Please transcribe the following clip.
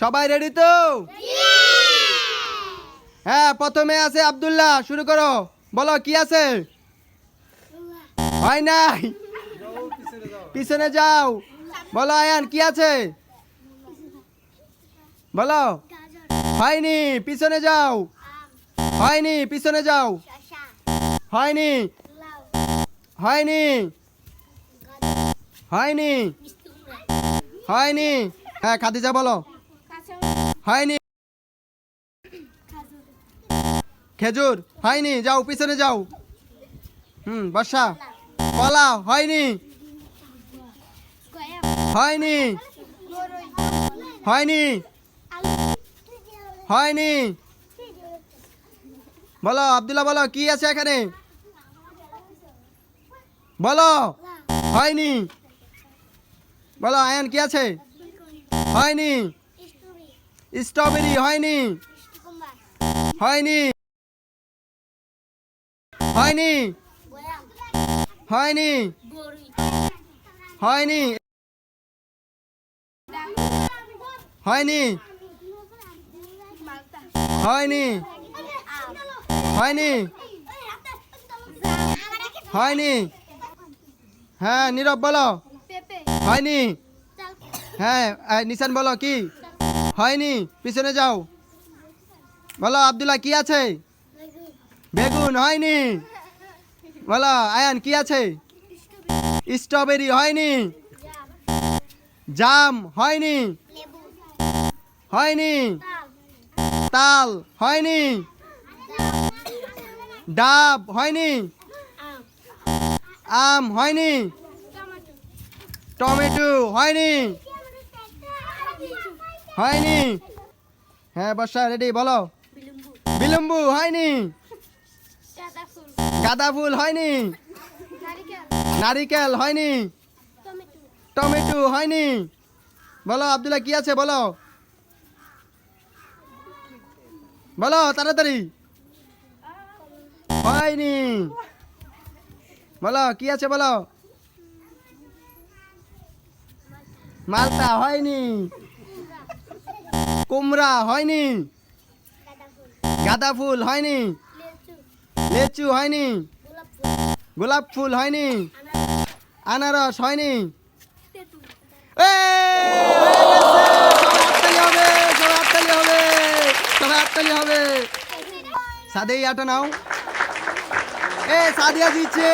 সবাই রেডি তো? হ্যাঁ প্রথমে আছে আব্দুল্লাহ শুরু করো। বলো কি আছে? হয় নাই? পিছনে যাও। বলো আয়ান কি আছে? বলো। হয়নি পিছনে যাও। হয়নি পিছনে যাও। হয়নি। হয়নি। হয়নি। হয়নি। হ্যাঁ খাদিজা বলো। হয়নি খেজুর হয়নি যাও, পিছনে যাও। হুম বর্ষা কলা হয়নি হয়নি হয়নি হয়নি বলো, আব্দুল্লাহ, বলো, কি আছে এখানে? বলো হয়নি বলো, আয়ান, কি আছে? হয়নি স্ট্রবেরি হয়নি। হয়নি। হয়নি। হয়নি। হয়নি। হয়নি। হয়নি। হয়নি। হয়নি। হ্যাঁ নীরব বলো। হয়নি। হ্যাঁ নিশান বলো কি? হয়নি, পিছনে যাও। বলো, আব্দুল্লাহ, কি আছে? বেগুন হয়নি। বলো, আয়ান, কি আছে? স্ট্রবেরি হয়নি। জাম হয়নি। হয়নি। তাল হয়নি। ডাব হয়নি। আম হয়নি। টমেটো হয়নি। হয়নি। হ্যাঁ বর্ষা রেডি বলো। বিলম্বু, হয়নি। গাঁদা ফুল হয়নি। নারিকেল হয়নি। টমেটো হয়নি। বলো, আব্দুল্লাহ, কি আছে বলো। বলো, তাড়াতাড়ি। হয়নি। বলো, কি আছে বলো। মালটা হয়নি। কুমড়া হয়নি? গাঁদা ফুল হয়নি? লেচু হয়নি? গোলাপ ফুল হয়নি? আনারস হয়নি? হবে সাদেই আটা নাও। এ, সাদিয়া দিচ্ছে